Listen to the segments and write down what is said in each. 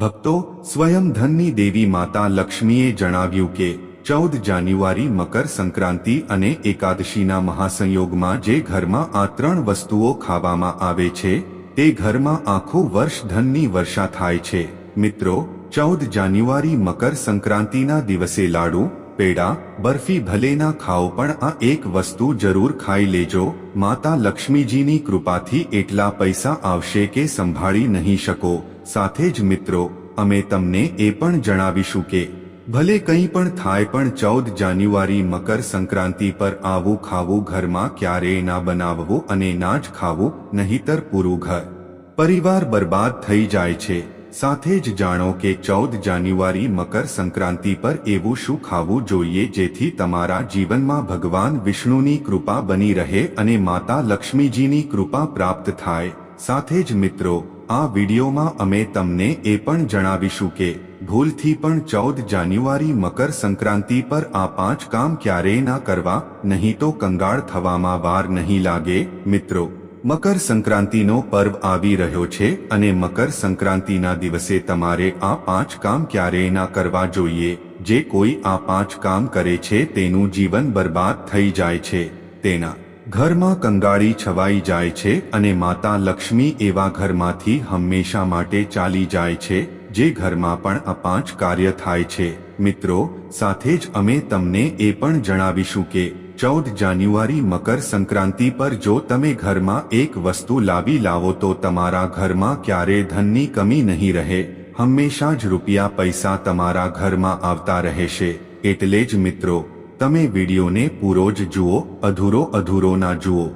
ભક્તો સ્વયં ધનની દેવી માતા લક્ષ્મીએ જણાવ્યું કે, ચૌદ જાન્યુઆરી મકર સંક્રાંતિ અને એકાદશીના મહાસંયોગમાં જે ઘરમાં આ ત્રણ વસ્તુઓ ખાવામાં આવે છે, તે ઘરમાં આખું વર્ષ ધનની વર્ષા થાય છે. મિત્રો, ચૌદ જાન્યુઆરી મકર સંક્રાંતિના દિવસે લાડુ, પેડા, બરફી ભલે ના ખાઓ પણ આ એક વસ્તુ જરૂર ખાઈ લેજો, માતા લક્ષ્મીજીની કૃપાથી એટલા પૈસા આવશે કે સંભાળી નહીં શકો. સાથે જ મિત્રો, અમે તમને એ પણ જણાવીશું કે, ભલે કંઈ પણ થાય પણ ચૌદ જાન્યુઆરી મકર સંક્રાંતિ પર આવું ખાવું ઘરમાં ક્યારેય ના બનાવવું અને ના જ ખાવું, નહીતર પૂરું ઘર. પરિવાર બરબાદ થઈ જાય છે. સાથે જ જાણો કે ચૌદ જાન્યુઆરી મકર સંક્રાંતિ પર એવું શું ખાવું જોઈએ જેથી તમારા જીવનમાં ભગવાન વિષ્ણુની કૃપા બની રહે અને માતા લક્ષ્મીજીની કૃપા પ્રાપ્ત થાય. સાથે જ મિત્રો આ વિડીયોમાં અમે તમને એ પણ જણાવીશું કે ભૂલથી પણ ચૌદ જાન્યુઆરી મકર સંક્રાંતિ પર આ પાંચ કામ ક્યારેય ના કરવા, નહીં તો કંગાળ થવામાં વાર નહીં લાગે, મિત્રો. મકર સંક્રાંતિનો પર્વ આવી રહ્યો છે અને મકર સંક્રાંતિના દિવસે તમારે આ પાંચ કામ ક્યારેય ના કરવા જોઈએ. જે કોઈ આ પાંચ કામ કરે છે તેનું જીવન બરબાદ થઈ જાય છે. તેના ઘરમાં કંગાળી છવાઈ જાય છે અને માતા લક્ષ્મી એવા ઘરમાંથી હંમેશા માટે ચાલી જાય છે, જે ઘરમાં પણ અપાંચ કાર્ય થાય છે. મિત્રો, સાથે જ અમે તમને એ પણ જણાવીશું કે, ચૌદ જાન્યુઆરી મકર સંક્રાંતિ પર જો તમે ઘરમાં એક વસ્તુ લાવી લાવો તો તમારા ઘરમાં ક્યારે ધનની કમી નહીં રહે, હંમેશા જ રૂપિયા પૈસા તમારા ઘરમાં આવતા રહેશે. એટલે જ મિત્રો તમે વિડીયોને પૂરો જ જુઓ, અધૂરો અધૂરો ના જુઓ.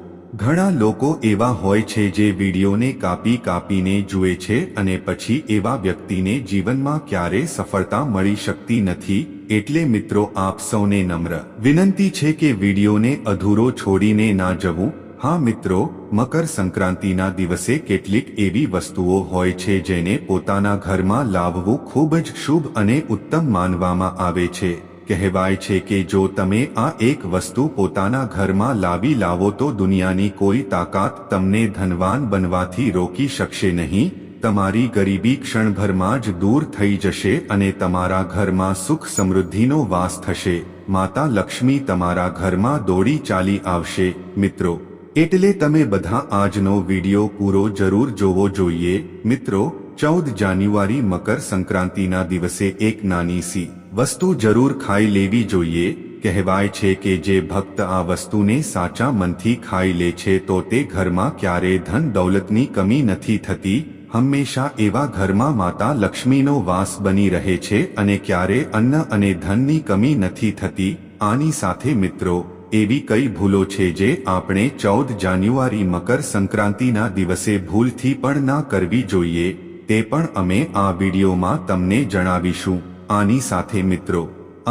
ઘણા લોકો એવા હોય છે જે વિડીયોને કાપી કાપીને જુએ છે અને પછી એવા વ્યક્તિને જીવનમાં ક્યારે સફળતા મળી શકતી નથી, એટલે મિત્રો આપ સૌને નમ્ર વિનંતી છે કે વિડીયોને અધૂરો છોડીને ના જવું. હા મિત્રો, મકર સંક્રાંતિના દિવસે કેટલીક એવી વસ્તુઓ હોય છે જેને પોતાના ઘરમાં લાવવું ખૂબ જ શુભ અને ઉત્તમ માનવામાં આવે છે. કહેવાય છે કે જો તમે આ એક વસ્તુ પોતાના ઘરમાં લાવી લાવો તો દુનિયાની કોઈ તાકાત તમને ધનવાન બનવાથી રોકી શકશે નહીં. તમારી ગરીબી ક્ષણભરમાં જ દૂર થઈ જશે અને તમારા ઘરમાં સુખ સમૃદ્ધિનો વાસ થશે. માતા લક્ષ્મી તમારા ઘરમાં દોડી ચાલી આવશે. મિત્રો, એટલે તમે બધા આજનો વિડિયો પૂરો જરૂર જોવો જોઈએ. મિત્રો, ચૌદ જાન્યુઆરી મકર સંક્રાંતિના દિવસે એક નાની સી વસ્તુ જરૂર ખાઈ લેવી જોઈએ, કહેવાય છે કે જે ભક્ત આ વસ્તુને સાચા મનથી ખાઈ લે છે તો તે ઘરમાં ક્યારે ધન દૌલતની કમી નથી થતી, હંમેશા એવા ઘરમાં માતા લક્ષ્મીનો વાસ બની રહે છે અને ક્યારે અન્ન અને ધનની કમી નથી થતી, આની સાથે મિત્રો, એવી કઈ ભૂલો છે જે આપણે ચૌદ જાન્યુઆરી મકર સંક્રાંતિના દિવસે ભૂલથી પણ ના કરવી જોઈએ, તે પણ અમે આ વિડીયોમાં તમને જણાવીશું. આની સાથે મિત્રો,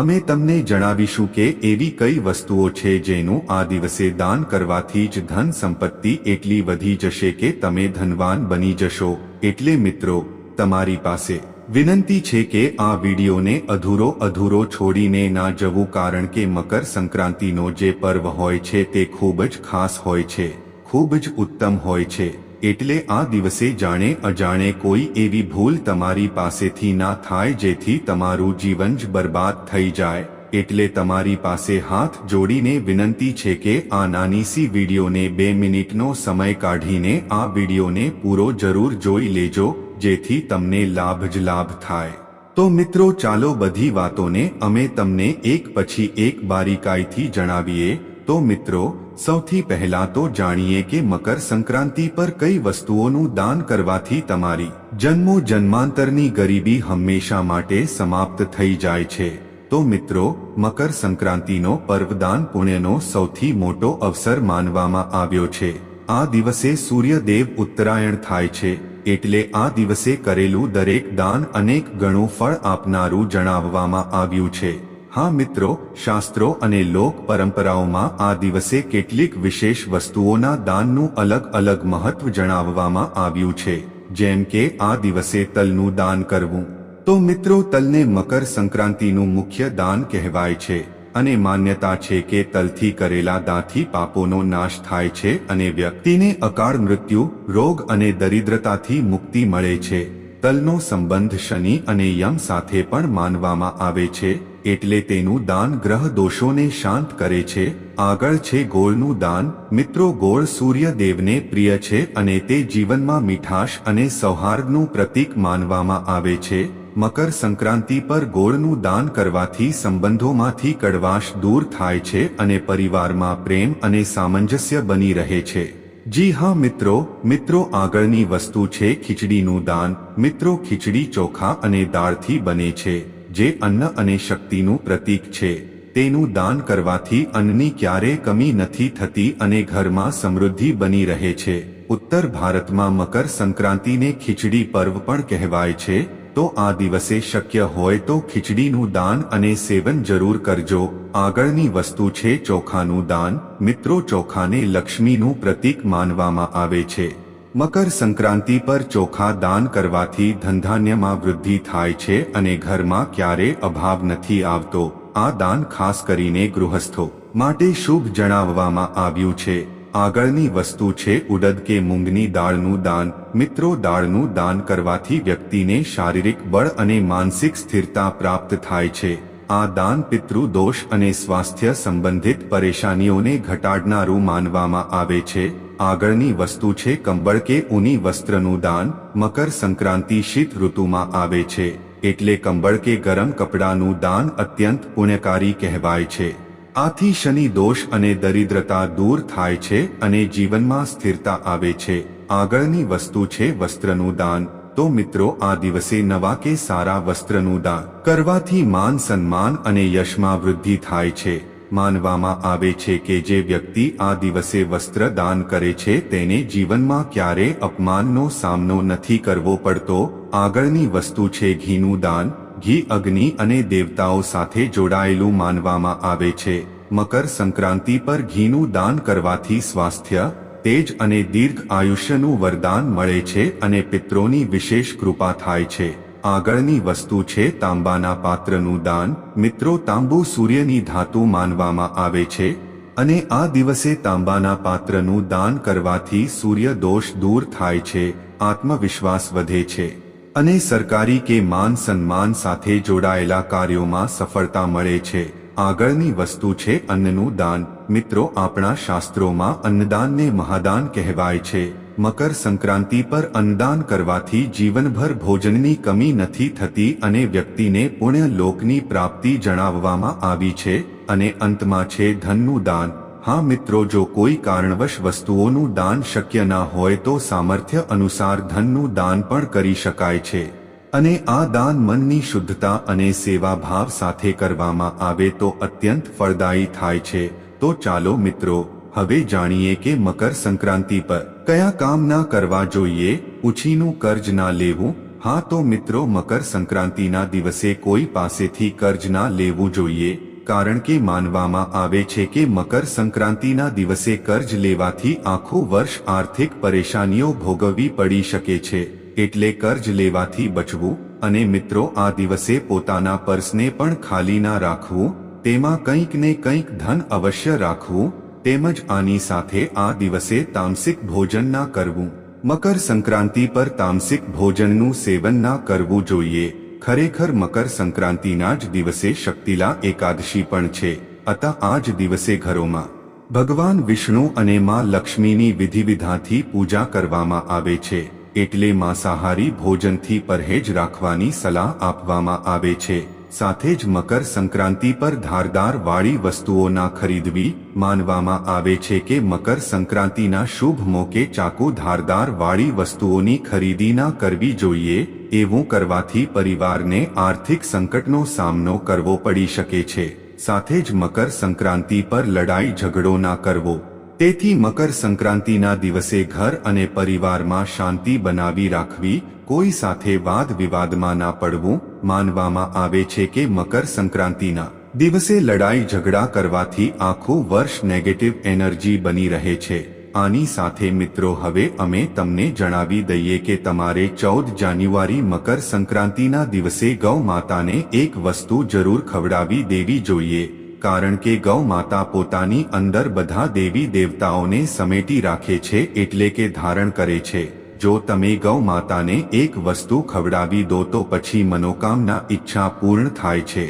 અમે તમને જણાવીશું કે એવી કઈ વસ્તુઓ છે જેનું આ દિવસે દાન કરવાથી જ ધન સંપત્તિ એટલી વધી જશે કે તમે ધનવાન બની જશો. એટલે મિત્રો, તમારી પાસે વિનંતી છે કે આ વિડીયોને અધૂરો અધૂરો છોડીને ના જવું કારણ કે મકર સંક્રાંતિનો જે પર્વ હોય છે તે ખૂબ જ ખાસ હોય છે, ખૂબ જ ઉત્તમ હોય છે. એટલે આ દિવસે જાણે અજાણે કોઈ એવી ભૂલ તમારી પાસેથી ના થાય જેથી તમારું જીવન જ બરબાદ થઈ જાય. એટલે તમારી પાસે હાથ જોડીને વિનંતી છે કે આ નાની સી વિડીયોને બે મિનિટનો સમય કાઢીને આ વિડીયોને પૂરો જરૂર જોઈ લેજો, જેથી તમને લાભ જ લાભ થાય. તો મિત્રો ચાલો બધી વાતોને અમે તમને એક પછી એક બારીકાઈથી જણાવીએ. તો મિત્રો સૌથી પહેલા તો જાણીએ કે મકર સંક્રાંતિ પર કઈ વસ્તુઓનું દાન કરવાથી તમારી જન્મો જન્માંતરની ગરીબી હંમેશા માટે સમાપ્ત થઈ જાય છે. તો મિત્રો, મકર સંક્રાંતિનો પર્વદાન પુણ્યનો સૌથી મોટો અવસર માનવામાં આવ્યો છે. આ દિવસે સૂર્યદેવ ઉત્તરાયણ થાય છે, એટલે આ દિવસે કરેલું દરેક દાન અનેક ગણું ફળ આપનારું જણાવવામાં આવ્યું છે. હા મિત્રો, શાસ્ત્રો અને લોક પરંપરાઓમાં આ દિવસે કેટલીક વિશેષ વસ્તુઓના દાનનું અલગ અલગ મહત્વ જણાવવામાં આવ્યું છે. જેમ કે, આ દિવસે તલનું દાન કરવું. તો મિત્રો, તલને મકર સંક્રાંતિનું મુખ્ય દાન કહેવાય છે અને માન્યતા છે કે તલથી કરેલા દાથી પાપોનો નાશ થાય છે અને વ્યક્તિને અકાળ મૃત્યુ, રોગ અને દરિદ્રતાથી મુક્તિ મળે છે. તલનો સંબંધ શનિ અને યમ સાથે પણ માનવામાં આવે છે. એટલે તેનું દાન ગ્રહ દોષોને શાંત કરે છે, આગળ છે ગોળનું દાન, મિત્રો ગોળ સૂર્યદેવને પ્રિય છે અને તે જીવનમાં મીઠાશ અને સૌહાર્દનું પ્રતીક માનવામાં આવે છે, મકર સંક્રાંતિ પર ગોળનું દાન કરવાથી સંબંધોમાંથી કડવાશ દૂર થાય છે અને પરિવારમાં પ્રેમ અને સામંજસ્ય બની રહે છે. જી હા મિત્રો મિત્રો આગળની વસ્તુ છે ખીચડીનું દાન, મિત્રો ખીચડી ચોખા અને દાળથી બને છે. જે અન્ન અને શક્તિનું પ્રતીક છે, તેનું દાન કરવાથી અન્નની ક્યારે કમી નથી થતી અને ઘરમાં સમૃદ્ધિ બની રહે છે. ઉત્તર ભારતમાં મકર સંક્રાંતિને ખીચડી પર્વ પણ કહેવાય છે, તો આ દિવસે શક્ય હોય તો ખીચડીનું દાન અને સેવન જરૂર કરજો. આગળની વસ્તુ છે ચોખાનું દાન. મિત્રો, ચોખાને લક્ષ્મીનું પ્રતીક માનવામાં આવે છે. મકર સંક્રાંતિ પર ચોખા દાન કરવાથી ધંધાન્યમાં વૃદ્ધિ થાય છે અને ઘરમાં ક્યારે અભાવ નથી આવતો. આ દાન ખાસ કરીને ગૃહસ્થો માટે શુભ જણાવવામાં આવ્યું છે. આગળની વસ્તુ છે ઉડદ કે મૂંગની દાળનું દાન. મિત્રો, દાળનું દાન કરવાથી વ્યક્તિને શારીરિક બળ અને માનસિક સ્થિરતા પ્રાપ્ત થાય છે. આ દાન પિતૃ દોષ અને સ્વાસ્થ્ય સંબંધિત પરેશાનીઓને ઘટાડનારું માનવામાં આવે છે. આગળની વસ્તુ છે કંબળ કે ઊની વસ્ત્રનું દાન, મકર સંક્રાંતિ શીત ઋતુમાં આવે છે, એટલે કંબળ કે ગરમ કપડાનું દાન અત્યંત પુણ્યકારી કહેવાય છે. આથી શનિ દોષ અને દરિદ્રતા દૂર થાય છે અને જીવનમાં સ્થિરતા આવે છે. આગળની વસ્તુ છે વસ્ત્રનું દાન. તો મિત્રો, આ દિવસે નવા કે સારા વસ્ત્રનું દાન કરવાથી માન સન્માન અને યશમાં વૃદ્ધિ થાય છે. માનવામાં આવે છે કે જે વ્યક્તિ આ દિવસે વસ્ત્ર દાન કરે છે તેને જીવનમાં ક્યારે અપમાનનો સામનો નથી કરવો પડતો. આગળની વસ્તુ છે ઘીનું દાન. ઘી, અગ્નિ અને દેવતાઓ સાથે જોડાયેલું માનવામાં આવે છે. મકર સંક્રાંતિ પર ઘીનું દાન કરવાથી સ્વાસ્થ્ય, તેજ અને દીર્ઘ આયુષ્યનું વરદાન મળે છે અને પિત્રોની વિશેષ કૃપા થાય છે. આગળની વસ્તુ છે તાંબાના પાત્રનું દાન. મિત્રો, તાંબુ સૂર્યની ધાતુ માનવામાં આવે છે અને આ દિવસે તાંબાના પાત્રનું દાન કરવાથી સૂર્ય દોષ દૂર થાય છે, આત્મવિશ્વાસ વધે છે અને સરકારી કે માન સન્માન સાથે જોડાયેલા કાર્યોમાં સફળતા મળે છે. આગળની વસ્તુ છે અન્નનું દાન. મિત્રો, આપણા શાસ્ત્રોમાં અન્નદાનને મહાદાન કહેવાય છે. મકર સંક્રાંતિ પર અન્નદાન કરવાથી જીવનભર ભોજનની કમી નથી થતી અને વ્યક્તિને પુણ્ય લોકની પ્રાપ્તિ જણાવવામાં આવી છે અને અંતમાં છે ધનનું દાન. હા મિત્રો, જો કોઈ કારણવશ વસ્તુઓનું દાન શક્ય ના હોય તો સામર્થ્ય અનુસાર ધનનું દાન પણ કરી શકાય છે. અને આ દાન મનની શુદ્ધતા અને સેવાભાવ સાથે કરવામાં આવે તો અત્યંત ફળદાયી થાય છે. તો ચાલો મિત્રો હવે જાણીએ કે મકર સંક્રાંતિ પર કયા કામ ના કરવા જોઈએ, ઉછીનું કર્જ ના લેવું? હા તો મિત્રો, મકર સંક્રાંતિના દિવસે કોઈ પાસેથી કર્જ ના લેવું જોઈએ, કારણ કે માનવામાં આવે છે કે મકર સંક્રાંતિના દિવસે કર્જ લેવાથી આખું વર્ષ આર્થિક પરેશાનીઓ ભોગવવી પડી શકે છે, એટલે કર્જ લેવાથી બચવું, અને મિત્રો, આ દિવસે પોતાના પર્સને પણ ખાલી ના રાખવું, તેમાં કંઈક ને કંઈક ધન અવશ્ય રાખવું તેમજ આની સાથે આ દિવસે તામસિક ભોજન ના કરવું. મકર સંક્રાંતિ પર તામસિક ભોજનનું સેવન ના કરવું જોઈએ. ખરેખર મકર સંક્રાંતિના જ દિવસે શક્તિલા એકાદશી પણ છે. અતા આ જ દિવસે ઘરોમાં. ભગવાન વિષ્ણુ અને માં લક્ષ્મીની વિધિવિધાથી પૂજા કરવામાં આવે છે. એટલે માંસાહારી ભોજનથી પરહેજ રાખવાની સલાહ આપવામાં આવે છે. સાથે જ મકર સંક્રાંતિ પર ધારદાર વાળી વસ્તુઓના ખરીદવી માનવામાં આવે છે કે મકર સંક્રાંતિના શુભ મોકે ચાકુ ધારદાર વાળી વસ્તુઓની ખરીદી ના કરવી જોઈએ એવું કરવાથી પરિવારને આર્થિક સંકટનો સામનો કરવો પડી શકે છે. સાથે જ મકર સંક્રાંતિ પર લડાઈ ઝઘડો ના કરવો. તેથી મકર સંક્રાંતિના દિવસે ઘર અને પરિવારમાં શાંતિ બનાવી રાખવી કોઈ સાથે વાદ વિવાદમાં ના પડવું માનવામાં આવે છે કે મકર સંક્રાંતિના દિવસે લડાઈ ઝઘડા કરવાથી આખું વર્ષ નેગેટિવ એનર્જી બની રહે છે. આની સાથે મિત્રો, હવે અમે તમને જણાવી દઈએ કે તમારે ચૌદ જાન્યુઆરી મકર સંક્રાંતિના દિવસે ગૌ માતાને એક વસ્તુ જરૂર ખવડાવી દેવી જોઈએ, કારણ કે ગૌ માતા પોતાની અંદર બધા દેવી દેવતાઓને સમેટી રાખે છે એટલે કે ધારણ કરે છે. જો તમે ગૌ માતાને એક વસ્તુ ખવડાવી દો તો પછી મનોકામના ઈચ્છા પૂર્ણ થાય છે.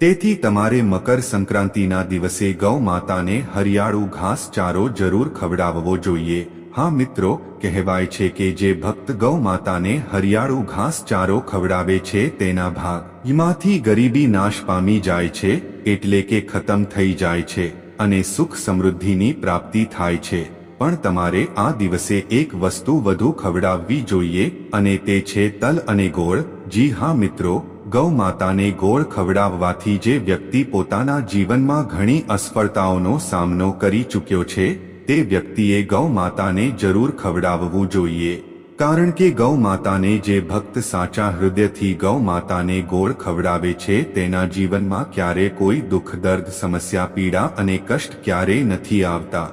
તેથી તમારે મકર સંક્રાંતિના દિવસે ગૌ માતાને હરિયાળું ઘાસ ચારો જરૂર ખવડાવવો જોઈએ. હા મિત્રો, કહેવાય છે કે જે ભક્ત ગૌ માતાને હરિયાળું ઘાસ ચારો ખવડાવે છે તેના ભાગમાંથી ગરીબી નાશ પામી જાય છે, એટલે કે ખતમ થઈ જાય છે અને સુખ સમૃદ્ધિની પ્રાપ્તિ થાય છે. પણ તમારે આ દિવસે એક વસ્તુ વધુ ખવડાવવી જોઈએ અને તે છે તલ અને ગોળ. જી હા મિત્રો ગૌ માતાને ગોળ ખવડાવવાથી જે વ્યક્તિ પોતાના જીવનમાં ઘણી અસફળતાઓનો સામનો કરી ચૂક્યો છે, તે વ્યક્તિએ ગૌ માતાને જરૂર ખવડાવવું જોઈએ. કારણ કે ગૌ માતાને જે ભક્ત સાચા હૃદયથી ગૌ માતાને ગોળ ખવડાવે છે, તેના જીવનમાં ક્યારે કોઈ દુઃખ, દર્દ, સમસ્યા, પીડા અને કષ્ટ ક્યારેય નથી આવતા.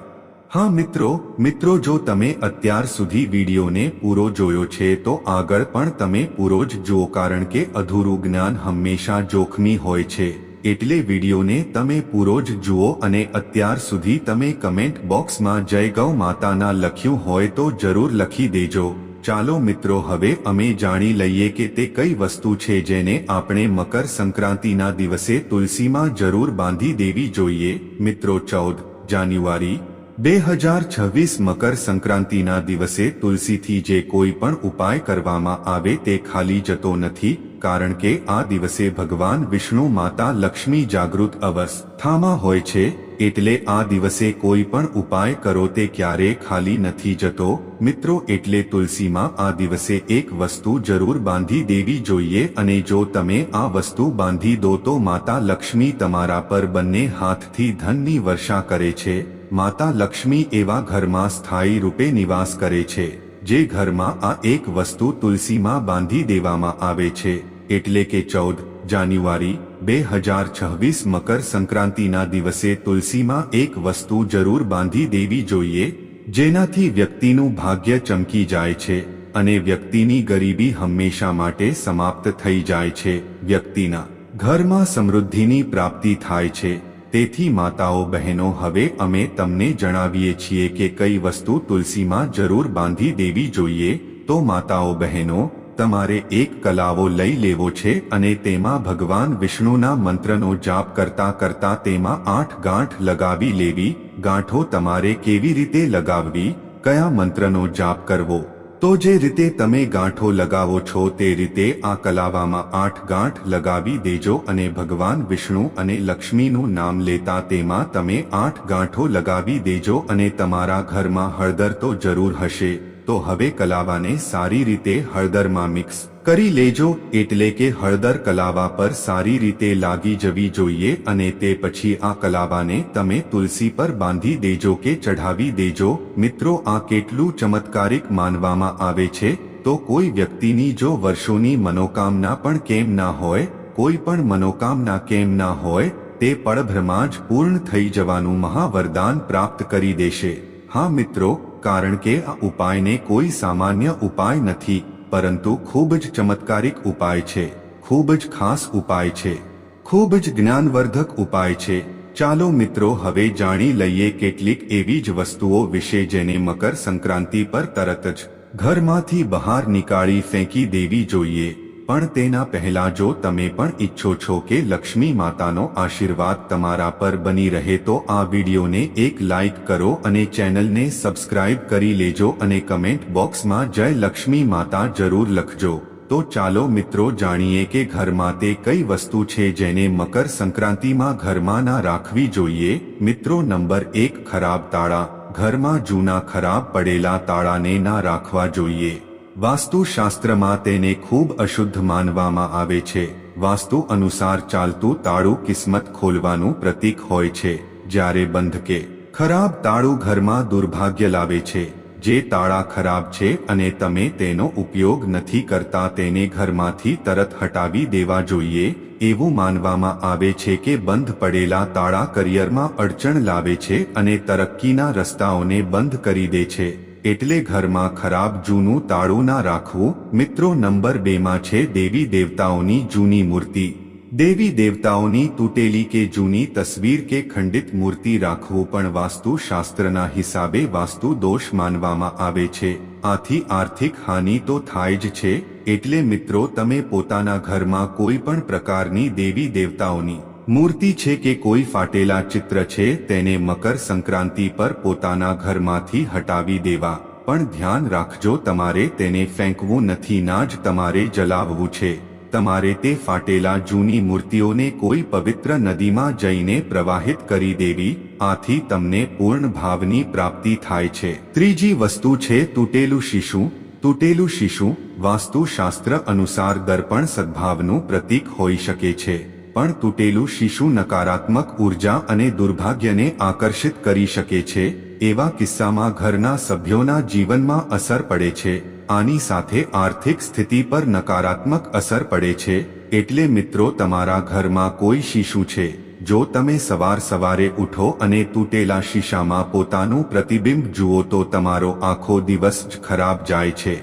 હા, મિત્રો. મિત્રો, જો તમે અત્યાર સુધી વિડીયોને પૂરો જોયો છે, તો આગળ પણ તમે પૂરો જ જુઓ, કારણ કે અધૂરું જ્ઞાન હંમેશા જોખમી હોય છે. એટલે વિડીયોને તમે પૂરો જ જુઓ અને અત્યાર સુધી તમે કમેન્ટ બોક્સમાં જય ગૌ માતાના લખ્યું હોય તો જરૂર લખી દેજો. ચાલો, મિત્રો, હવે અમે જાણી લઈએ કે તે કઈ વસ્તુ છે જેને આપણે મકર સંક્રાંતિના દિવસે તુલસીમાં જરૂર બાંધી દેવી જોઈએ. મિત્રો, ચૌદ જાન્યુઆરી બે હજાર છવ્વીસ મકર સંક્રાંતિના દિવસે તુલસીથી જે કોઈ પણ ઉપાય કરવામાં આવે તે ખાલી જતો નથી, કારણ કે આ દિવસે ભગવાન વિષ્ણુ માતા લક્ષ્મી જાગૃત અવસ્થામાં હોય છે, એટલે આ દિવસે કોઈ પણ ઉપાય કરો તે ક્યારે ખાલી નથી જતો. મિત્રો, એટલે તુલસીમાં આ દિવસે એક વસ્તુ જરૂર બાંધી દેવી જોઈએ અને જો તમે આ વસ્તુ બાંધી દો તો માતા લક્ષ્મી તમારા પર બંને હાથથી ધનની વર્ષા કરે છે. માતા લક્ષ્મી એવા ઘરમાં સ્થાયી રૂપે નિવાસ કરે છે, જે ઘરમાં આ એક વસ્તુ તુલસીમાં બાંધી દેવામાં આવે છે, એટલે કે ચૌદ જાન્યુઆરી, બે હજાર છવ્વીસ મકર સંક્રાંતિના દિવસે તુલસીમાં એક વસ્તુ જરૂર બાંધી દેવી જોઈએ, જેનાથી વ્યક્તિનું ભાગ્ય ચમકી જાય છે, અને વ્યક્તિની ગરીબી હંમેશા માટે સમાપ્ત થઈ જાય છે, વ્યક્તિના ઘરમાં સમૃદ્ધિની પ્રાપ્તિ થાય છે. તેથી માતાઓ બહેનો, હવે અમે તમને જણાવીએ છીએ કે કઈ વસ્તુ તુલસીમાં જરૂર બાંધી દેવી જોઈએ, તો માતાઓ બહેનો, તમારે એક કલાવો લઈ લેવો છે અને તેમાં ભગવાન વિષ્ણુના મંત્રનો જાપ કરતા કરતા તેમાં આઠ ગાંઠ લગાવી લેવી, ગાંઠો તમારે કેવી રીતે લગાવવી, કયા મંત્રનો જાપ કરવો? તો જે રીતે તમે ગાંઠો લગાવો છો તે રીતે આ કલાવામાં આઠ ગાંઠ લગાવી દેજો અને ભગવાન વિષ્ણુ અને લક્ષ્મીનું નામ લેતા તેમાં તમે આઠ ગાંઠો લગાવી દેજો અને તમારા ઘરમાં હળદર તો જરૂર હશે, તો હવે કલાવાને સારી રીતે હળદરમાં મિક્સ કરી લેજો એટલે કે હળદર કલાવા પર સારી રીતે લાગી જવી જોઈએ અને તે પછી આ કલાવાને તમે તુલસી પર બાંધી દેજો કે ચઢાવી દેજો. મિત્રો, આ કેટલું ચમત્કારિક માનવામાં આવે છે. તો કોઈ વ્યક્તિની જો વર્ષોની મનોકામના પણ કેમ ના હોય, કોઈ પણ મનોકામના કેમ ના હોય, તે પળભ્રમાં જ પૂર્ણ થઈ જવાનું મહાવરદાન પ્રાપ્ત કરી દેશે. હા મિત્રો, કારણ કે આ ઉપાયને કોઈ સામાન્ય ઉપાય નથી. પરંતુ ખૂબ જ ચમત્કારિક ઉપાય છે, ખૂબ જ ખાસ ઉપાય છે, ખૂબ જ જ્ઞાનવર્ધક ઉપાય છે. ચાલો મિત્રો હવે જાણી લઈએ કેટલીક એવી જ વસ્તુઓ વિશે જેને મકર સંક્રાંતિ પર તરત જ ઘરમાંથી બહાર નીકાળી ફેંકી દેવી જોઈએ. પણ તેના પહેલા જો તમે પણ ઈચ્છો છો કે લક્ષ્મી માતાનો આશીર્વાદ તમારા પર બની રહે તો આ વિડીયોને એક લાઈક કરો અને ચેનલને સબસ્ક્રાઇબ કરી લેજો અને કમેન્ટ બોક્સમાં જય લક્ષ્મી માતા જરૂર લખજો. તો ચાલો મિત્રો જાણીએ કે ઘરમાં તે કઈ વસ્તુ છે જેને મકર સંક્રાંતિમાં ઘરમાં ના રાખવી જોઈએ? મિત્રો નંબર એક ખરાબ તાળા. ઘરમાં જૂના ખરાબ પડેલા તાળાને ના રાખવા જોઈએ. વાસ્તુશાસ્ત્રમાં તેને ખૂબ અશુદ્ધ માનવામાં આવે છે. વાસ્તુ અનુસાર ચાલતું તાળું કિસ્મત ખોલવાનું પ્રતીક હોય છે, જ્યારે બંધ કે ખરાબ તાળું ઘરમાં દુર્ભાગ્ય લાવે છે. જે તાળા ખરાબ છે અને તમે તેનો ઉપયોગ નથી કરતા તેને ઘરમાંથી તરત હટાવી દેવા જોઈએ, એવું માનવામાં આવે છે કે બંધ પડેલા તાળા કરિયરમાં અડચણ લાવે છે અને તરક્કીના રસ્તાઓને બંધ કરી દે છે. એટલે ઘરમાં ખરાબ જૂનું તાળું ના રાખવું. મિત્રો નંબર બેમાં છે દેવી દેવતાઓની જૂની મૂર્તિ. દેવી દેવતાઓની તૂટેલી કે જૂની તસવીર કે ખંડિત મૂર્તિ રાખવું પણ વાસ્તુ શાસ્ત્રના હિસાબે વાસ્તુ દોષ માનવામાં આવે છે. આથી આર્થિક હાનિ તો થાય જ છે. એટલે મિત્રો તમે પોતાના ઘરમાં કોઈ પણ પ્રકારની દેવી દેવતાઓની મૂર્તિ છે કે કોઈ ફાટેલા ચિત્ર છે તેને મકર સંક્રાંતિ પર પોતાના ઘરમાંથી હટાવી દેવા. પણ ધ્યાન રાખજો, તમારે તેને ફેંકવું નથી, ના જ તમારે જલાવવું છે. તમારે તે ફાટેલા જૂની મૂર્તિઓને કોઈ પવિત્ર નદીમાં જઈને પ્રવાહિત કરી દેવી, આથી તમને પૂર્ણ ભાવની પ્રાપ્તિ થાય છે. ત્રીજી વસ્તુ છે તૂટેલું શિશુ. તૂટેલું શિશુ વાસ્તુશાસ્ત્ર અનુસાર દર્પણ સદ્ભાવનું પ્રતીક હોઈ શકે છે. પણ તૂટેલું શીશુ નકારાત્મક ઊર્જા અને દુર્ભાગ્યને આકર્ષિત કરી શકે છે, એવા કિસ્સામાં ઘરના સભ્યોના જીવનમાં અસર પડે છે, આની સાથે આર્થિક સ્થિતિ પર નકારાત્મક અસર પડે છે, એટલે મિત્રો તમારા ઘરમાં કોઈ શિશુ છે, જો તમે સવાર સવારે ઉઠો અને તૂટેલા શીશામાં પોતાનું પ્રતિબિંબ જુઓ તો તમારો આખો દિવસ જ ખરાબ જાય છે.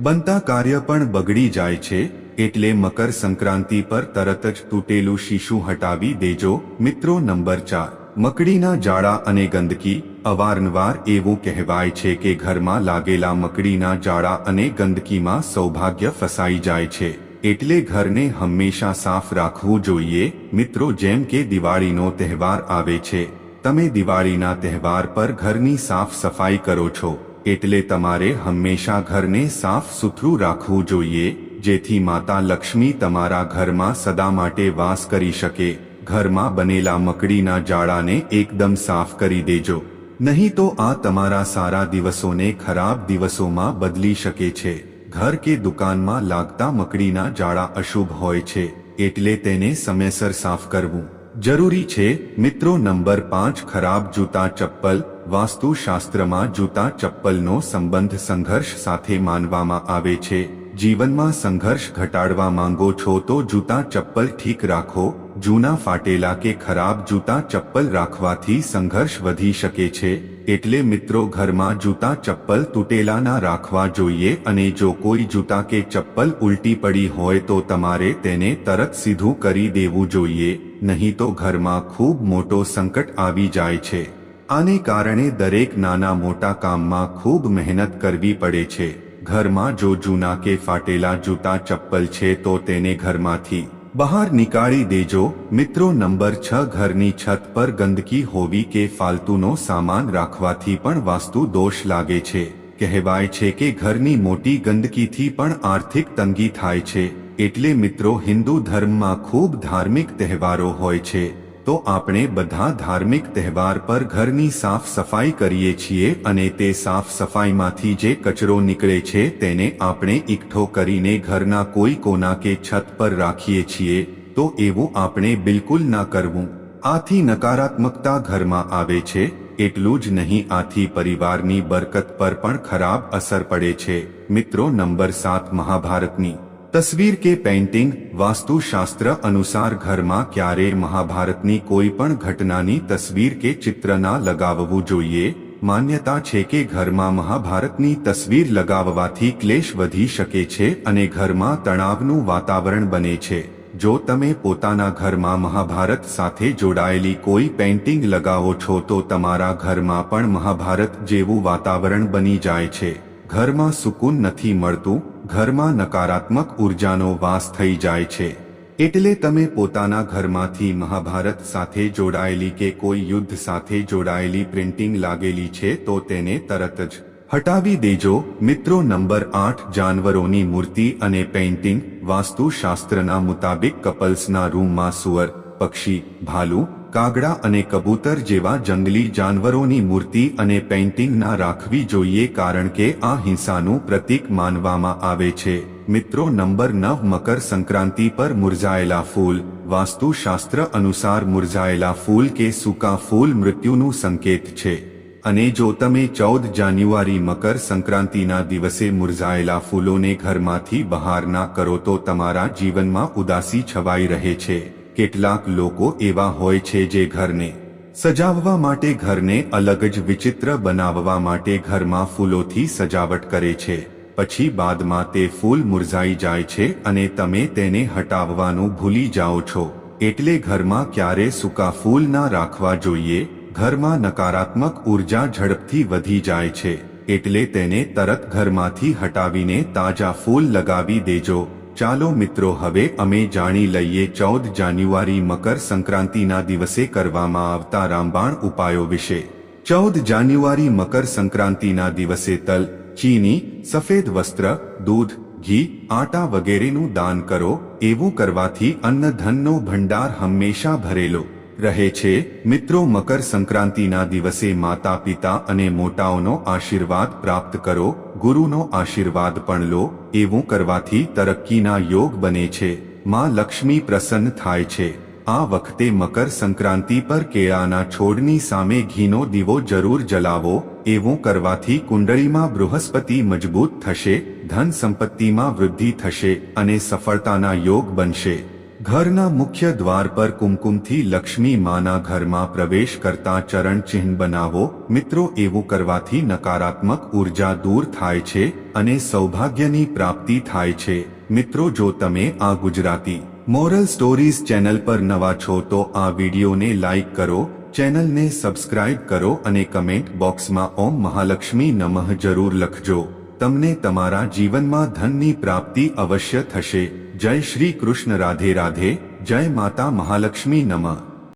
બનતા કાર્ય પણ બગડી જાય છે એટલે મકર સંક્રાંતિ પર તરત જ તૂટેલું શીશું હટાવી દેજો. મિત્રો, નંબર ચાર. મકડીના જાળા અને ગંદકી અવારનવાર એવું કહેવાય છે કે ઘરમાં લાગેલા મકડીના જાળા અને ગંદકીમાં સૌભાગ્ય ફસાઈ જાય છે. એટલે ઘરને હંમેશા સાફ રાખવું જોઈએ. મિત્રો, જેમ કે દિવાળીનો તહેવાર આવે છે, તમે દિવાળીના તહેવાર પર ઘરની સાફ સફાઈ કરો છો. એટલે તમારે હંમેશા ઘરને સાફ સુથરું રાખવું જોઈએ. જેથી માતા લક્ષ્મી તમારા ઘરમાં સદા માટે વાસ કરી શકે. ઘરમાં બનેલા મકડીના જાળાને એકદમ સાફ કરી દેજો. નહીં તો આ તમારા સારા દિવસોને ખરાબ દિવસોમાં બદલી શકે છે. ઘર કે દુકાનમાં લાગતા મકડીના જાળા અશુભ હોય છે, એટલે તેને સમયસર સાફ કરવું. જરૂરી છે, મિત્રો નંબર પાંચ, ખરાબ જૂતા ચપ્પલ, વાસ્તુશાસ્ત્રમાં જૂતા ચપ્પલનો સંબંધ સંઘર્ષ સાથે માનવામાં આવે છે. જીવનમાં સંઘર્ષ ઘટાડવા માંગો છો તો જૂતા ચપ્પલ ઠીક રાખો. જૂના ફાટેલા કે ખરાબ જૂતા ચપ્પલ રાખવાથી સંઘર્ષ વધી શકે છે. એટલે મિત્રો ઘરમાં જૂતા ચપ્પલ તૂટેલા ના રાખવા જોઈએ અને જો કોઈ જૂતા કે ચપ્પલ ઉલટી પડી હોય તો તમારે તેને તરત સીધું કરી દેવું જોઈએ. નહીં તો ઘરમાં ખૂબ મોટો સંકટ આવી જાય છે. આને કારણે દરેક નાના મોટા કામમાં ખૂબ મહેનત કરવી પડે છે. ઘરમાં જો જૂના કે ફાટેલા જૂતા ચપ્પલ છે તો તેને ઘરમાંથી બહાર નીકાળી દેજો. મિત્રો, નંબર છ ઘરની છત પર ગંદકી હોવી કે ફાલતુનો સામાન રાખવાથી પણ વાસ્તુ દોષ લાગે છે. કહેવાય છે કે ઘરની મોટી ગંદકીથી પણ આર્થિક તંગી થાય છે. એટલે મિત્રો, હિન્દુ ધર્મમાં ખૂબ ધાર્મિક તહેવારો હોય છે. તો આપણે બધા ધાર્મિક તહેવાર પર ઘરની સાફ સફાઈ કરીએ છીએ અને તે સાફ સફાઈમાંથી જે કચરો નીકળે છે તેને આપણે એકઠો કરીને ઘરના કોઈ કોના કે છત પર રાખીએ છીએ, તો એવું આપણે બિલકુલ ના કરવું. આથી નકારાત્મકતા ઘરમાં આવે છે, એટલું જ નહીં આથી પરિવારની બરકત પર પણ ખરાબ અસર પડે છે. મિત્રો, નંબર સાત, મહાભારતની. તસવીર કે પેઇન્ટિંગ, વાસ્તુશાસ્ત્ર અનુસાર ઘરમાં ક્યારે મહાભારતની કોઈ પણ ઘટનાની તસવીર કે ચિત્ર ના લગાવવું જોઈએ? માન્યતા છે કે ઘરમાં મહાભારતની તસવીર લગાવવાથી ક્લેશ વધી શકે છે અને ઘરમાં તણાવનું વાતાવરણ બને છે. જો તમે પોતાના ઘરમાં મહાભારત સાથે જોડાયેલી કોઈ પેઇન્ટિંગ લગાવો છો તો તમારા ઘરમાં પણ મહાભારત જેવું વાતાવરણ બની જાય છે. ઘરમાં સુકૂન નથી મળતું ઘરમાં નકારાત્મક ઉર્જાનો વાસ થઈ જાય છે. એટલે તમે પોતાના ઘરમાંથી મહાભારત સાથે જોડાયેલી કે કોઈ યુદ્ધ સાથે જોડાયેલી પ્રિન્ટિંગ લાગેલી છે તો તેને તરત જ હટાવી દેજો. મિત્રો, નંબર આઠ, જાનવરોની મૂર્તિ અને પેઇન્ટિંગ વાસ્તુશાસ્ત્રના મુતાબિક કપલ્સના રૂમમાં સુવર પક્ષી, ભાલુ કાગડા અને કબૂતર જેવા જંગલી જાનવરોની મૂર્તિ અને પેઇન્ટિંગ ના રાખવી જોઈએ કારણ કે આ હિંસાનું પ્રતીક માનવામાં આવે છે. મિત્રો, નંબર નવ મકર સંક્રાંતિ પર મુરઝાયેલા ફૂલ. વાસ્તુશાસ્ત્ર અનુસાર મુરઝાયેલા ફૂલ કે સૂકા ફૂલ મૃત્યુનું સંકેત છે. અને જો તમે ચૌદ જાન્યુઆરી મકર સંક્રાંતિના દિવસે મુરઝાયેલા ફૂલોને ઘરમાંથી બહાર ના કરો તો તમારા જીવનમાં ઉદાસી છવાઈ રહે છે. કેટલાક લોકો એવા હોય છે જે ઘરને સજાવવા માટે ઘરને અલગ જ વિચિત્ર બનાવવા માટે ઘરમાં ફૂલોથી સજાવટ કરે છે. પછી બાદમાં તે ફૂલ મુરઝાઈ જાય છે અને તમે તેને હટાવવાનું ભૂલી જાઓ છો. એટલે ઘરમાં ક્યારે સૂકા ફૂલ ના રાખવા જોઈએ? ઘરમાં નકારાત્મક ઊર્જા ઝડપથી વધી જાય છે. એટલે તેને તરત ઘરમાંથી હટાવીને તાજા ફૂલ લગાવી દેજો. ચાલો મિત્રો હવે અમે જાણી લઈએ ચૌદ જાન્યુઆરી મકર સંક્રાંતિના દિવસે કરવામાં આવતા રામબાણ ઉપાયો વિશે. ચૌદ જાન્યુઆરી મકર સંક્રાંતિના દિવસે તલ, ચીની, સફેદ વસ્ત્ર, દૂધ, ઘી, આટા વગેરેનું દાન કરો, એવું કરવાથી અન્નધનનો ભંડાર હંમેશા ભરેલો. રહે છે. મિત્રો, મકર સંક્રાંતિના દિવસે માતા, પિતા અને મોટાઓનો આશીર્વાદ પ્રાપ્ત કરો. ગુરુનો આશીર્વાદ પણ લો. એવું કરવાથી તરક્કીના યોગ બને છે. માં લક્ષ્મી પ્રસન્ન થાય છે. આ વખતે મકર સંક્રાંતિ પર કેળાના છોડની સામે ઘીનો દીવો જરૂર જલાવો. એવું કરવાથી કુંડળીમાં બૃહસ્પતિ મજબૂત થશે, ધન સંપત્તિમાં વૃદ્ધિ થશે અને સફળતાના યોગ બનશે. ઘરના મુખ્ય દ્વાર પર કુમકુમથી લક્ષ્મી માના ઘરમાં પ્રવેશ કરતા ચરણ ચિહ્ન બનાવો. મિત્રો, એવું કરવાથી નકારાત્મક ઊર્જા દૂર થાય છે અને સૌભાગ્યની પ્રાપ્તિ થાય છે. મિત્રો, જો તમે આ ગુજરાતી મોરલ સ્ટોરીઝ ચેનલ પર નવા છો, તો આ વિડીયોને લાઇક કરો, ચેનલને સબસ્ક્રાઇબ કરો અને કમેન્ટ બોક્સમાં ઓમ મહાલક્ષ્મી નમઃ જરૂર લખજો. તમને તમારા જીવનમાં ધનની પ્રાપ્તિ અવશ્ય થશે. જય શ્રી કૃષ્ણ રાધે રાધે જય માતા મહાલક્ષ્મી નમઃ.